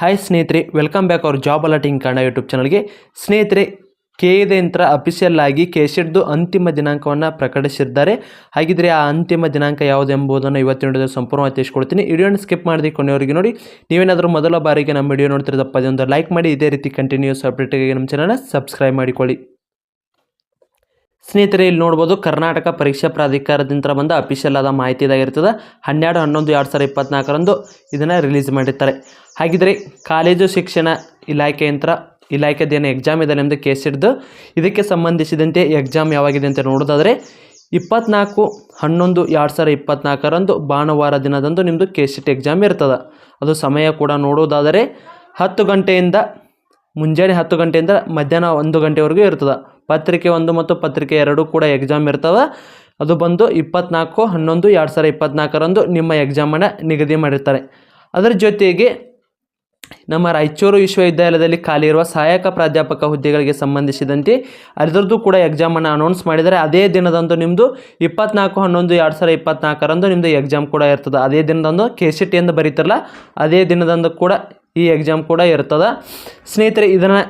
Hi ಸ್ನೇಹಿತರೆ welcome back ಅವ್ರ job alerting Kannada YouTube ಚಾನಲ್ಗೆ ಸ್ನೇಹಿತರೆ ಕೆ ಯಂತ್ರ ಅಫಿಷಿಯಲ್ ಆಗಿ ಕೆಶೆಡ್ದು ಅಂತಿಮ ದಿನಾಂಕವನ್ನು ಪ್ರಕಟಿಸಿದ್ದಾರೆ. ಹಾಗಿದ್ರೆ ಆ ಅಂತಿಮ ದಿನಾಂಕ ಯಾವುದು ಎಂಬುದನ್ನು ಇವತ್ತಿನ ವಿಡಿಯೋದಲ್ಲಿ ಸಂಪೂರ್ಣವಾಗಿ ತಿಳಿಸ್ಕೊಡ್ತೀನಿ. ವಿಡಿಯೋನ ಸ್ಕಿಪ್ ಮಾಡಿದೆ ಕೊನೆಯವರಿಗೆ ನೋಡಿ. ನೀವೇನಾದರೂ ಮೊದಲ ಬಾರಿಗೆ ನಮ್ಮ ವಿಡಿಯೋ ನೋಡ್ತಿರೋದಪ್ಪ, ಅದೊಂದು ಲೈಕ್ ಮಾಡಿ, ಇದೇ ರೀತಿ ಕಂಟಿನ್ಯೂಸ್ ಅಪ್ಡೇಟ್ಗಾಗಿ ನಮ್ಮ ಚಾನಲ್ನ ಸಬ್ಸ್ಕ್ರೈಬ್ ಮಾಡಿಕೊಳ್ಳಿ. ಸ್ನೇಹಿತರೆ, ಇಲ್ಲಿ ನೋಡ್ಬೋದು ಕರ್ನಾಟಕ ಪರೀಕ್ಷಾ ಪ್ರಾಧಿಕಾರದಿಂದ ಬಂದ ಅಫಿಷಿಯಲ್ ಆದ ಮಾಹಿತಿ ಇದಾಗಿರ್ತದೆ. ಹನ್ನೆರಡು, ಹನ್ನೊಂದು, ಎರಡು ಸಾವಿರದ ಇಪ್ಪತ್ನಾಲ್ಕರಂದು ಇದನ್ನು ರಿಲೀಸ್ ಮಾಡಿರ್ತಾರೆ. ಹಾಗಿದ್ರೆ ಕಾಲೇಜು ಶಿಕ್ಷಣ ಇಲಾಖೆಯಂತ್ರ ಇಲಾಖೆದೇನು ಎಕ್ಸಾಮ್ ಇದೆ ನಿಮ್ಮದು ಕೇಸ್ ಹಿಡ್ದು. ಇದಕ್ಕೆ ಸಂಬಂಧಿಸಿದಂತೆ ಎಕ್ಸಾಮ್ ಯಾವಾಗಿದೆ ಅಂತ ನೋಡೋದಾದರೆ, ಇಪ್ಪತ್ನಾಲ್ಕು, ಹನ್ನೊಂದು, ಎರಡು ಸಾವಿರದ ಇಪ್ಪತ್ನಾಲ್ಕರಂದು ಭಾನುವಾರ ದಿನದಂದು ನಿಮ್ಮದು ಕೆ ಸಿಟ್ ಎಕ್ಸಾಮ್ ಇರ್ತದೆ. ಅದು ಸಮಯ ಕೂಡ ನೋಡೋದಾದರೆ ಹತ್ತು ಗಂಟೆಯಿಂದ ಮುಂಜಾನೆ ಹತ್ತು ಗಂಟೆಯಿಂದ ಮಧ್ಯಾಹ್ನ ಒಂದು ಗಂಟೆವರೆಗೂ ಇರ್ತದೆ. ಪತ್ರಿಕೆ ಒಂದು ಮತ್ತು ಪತ್ರಿಕೆ ಎರಡು ಕೂಡ ಎಕ್ಸಾಮ್ ಇರ್ತವೆ. ಅದು ಬಂದು ಇಪ್ಪತ್ನಾಲ್ಕು, ಹನ್ನೊಂದು, ಎರಡು ಸಾವಿರ ಇಪ್ಪತ್ನಾಲ್ಕರಂದು ನಿಮ್ಮ ಎಕ್ಸಾಮನ್ನು ನಿಗದಿ ಮಾಡಿರ್ತಾರೆ. ಅದರ ಜೊತೆಗೆ ನಮ್ಮ ರಾಯಚೂರು ವಿಶ್ವವಿದ್ಯಾಲಯದಲ್ಲಿ ಖಾಲಿ ಇರುವ ಸಹಾಯಕ ಪ್ರಾಧ್ಯಾಪಕ ಹುದ್ದೆಗಳಿಗೆ ಸಂಬಂಧಿಸಿದಂತೆ ಅದರದ್ದು ಕೂಡ ಎಕ್ಸಾಮನ್ನು ಅನೌನ್ಸ್ ಮಾಡಿದರೆ ಅದೇ ದಿನದಂದು ನಿಮ್ಮದು ಇಪ್ಪತ್ನಾಲ್ಕು, ಹನ್ನೊಂದು, ಎರಡು ಸಾವಿರ ಇಪ್ಪತ್ನಾಲ್ಕರಂದು ನಿಮ್ಮದು ಎಕ್ಸಾಮ್ ಕೂಡ ಇರ್ತದೆ. ಅದೇ ದಿನದಂದು ಕೆ ಸಿ ಟಿ ಎಂದು ಬರೀತಾರಲ್ಲ, ಅದೇ ದಿನದಂದು ಕೂಡ ಈ ಎಕ್ಸಾಮ್ ಕೂಡ ಇರ್ತದೆ. ಸ್ನೇಹಿತರೆ, ಇದನ್ನು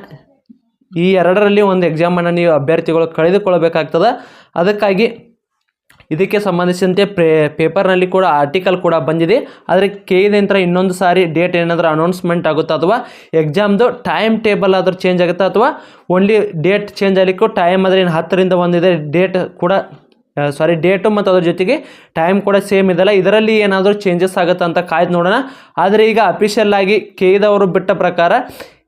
ಈ ಎರಡರಲ್ಲಿ ಒಂದು ಎಕ್ಸಾಮನ್ನು ನೀವು ಅಭ್ಯರ್ಥಿಗಳು ಕಳೆದುಕೊಳ್ಳಬೇಕಾಗ್ತದೆ. ಅದಕ್ಕಾಗಿ ಇದಕ್ಕೆ ಸಂಬಂಧಿಸಿದಂತೆ ಪ್ರೇ ಪೇಪರ್ನಲ್ಲಿ ಕೂಡ ಆರ್ಟಿಕಲ್ ಕೂಡ ಬಂದಿದೆ. ಆದರೆ ಕೆ ನಂತರ ಇನ್ನೊಂದು ಸಾರಿ ಡೇಟ್ ಏನಾದರೂ ಅನೌನ್ಸ್ಮೆಂಟ್ ಆಗುತ್ತಾ ಅಥವಾ ಎಕ್ಸಾಮ್ದು ಟೈಮ್ ಟೇಬಲ್ ಆದರೂ ಚೇಂಜ್ ಆಗುತ್ತಾ ಅಥವಾ ಓನ್ಲಿ ಡೇಟ್ ಚೇಂಜ್ ಆಗಲಿಕ್ಕೂ ಟೈಮ್ ಆದರೆ ಏನು ಹತ್ತರಿಂದ ಒಂದಿದೆ ಡೇಟ್ ಕೂಡ ಸಾರಿ ಡೇಟು ಮತ್ತು ಅದ್ರ ಜೊತೆಗೆ ಟೈಮ್ ಕೂಡ ಸೇಮ್ ಇದೆಲ್ಲ ಇದರಲ್ಲಿ ಏನಾದರೂ ಚೇಂಜಸ್ ಆಗುತ್ತಾ ಅಂತ ಕಾಯ್ದು ನೋಡೋಣ. ಆದರೆ ಈಗ ಅಫಿಷಿಯಲ್ ಆಗಿ ಕೇದವರು ಬಿಟ್ಟ ಪ್ರಕಾರ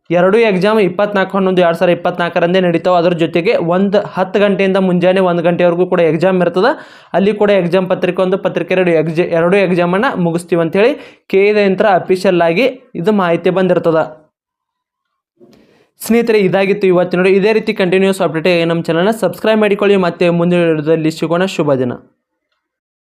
ಎರಡು ಎಕ್ಸಾಮ್ ಇಪ್ಪತ್ನಾಲ್ಕು, ಹನ್ನೊಂದು, ಎರಡು ಸಾವಿರ ಇಪ್ಪತ್ನಾಲ್ಕರಂದೇ ನಡೀತಾವೆ. ಅದ್ರ ಜೊತೆಗೆ ಒಂದು ಹತ್ತು ಗಂಟೆಯಿಂದ ಮುಂಜಾನೆ ಒಂದು ಗಂಟೆವರೆಗೂ ಕೂಡ ಎಕ್ಸಾಮ್ ಇರ್ತದೆ. ಅಲ್ಲಿ ಕೂಡ ಎಕ್ಸಾಮ್ ಪತ್ರಿಕೆ ಒಂದು, ಪತ್ರಿಕೆ ಎರಡು ಎಕ್ಜ ಎರಡೂ ಎಕ್ಸಾಮನ್ನು ಮುಗಿಸ್ತೀವಿ ಅಂತೇಳಿ ಕೆ ಯಂತ್ರ ಅಫಿಷಿಯಲ್ ಆಗಿ ಇದು ಮಾಹಿತಿ ಬಂದಿರ್ತದೆ. ಸ್ನೇಹಿತರೆ, ಇದಾಗಿತ್ತು ಇವತ್ತಿನ ನೋಡಿ, ಇದೇ ರೀತಿ ಕಂಟಿನ್ಯೂಸ್ ಅಪ್ಡೇಟ್ ನಮ್ಮ ಚಾನಲ್ನ ಸಬ್ಸ್ಕ್ರೈಬ್ ಮಾಡಿಕೊಳ್ಳಿ. ಮತ್ತೆ ಮುಂದಿನ ವಿಡಿಯೋದಲ್ಲಿ ಸಿಗೋಣ. ಶುಭ ದಿನ.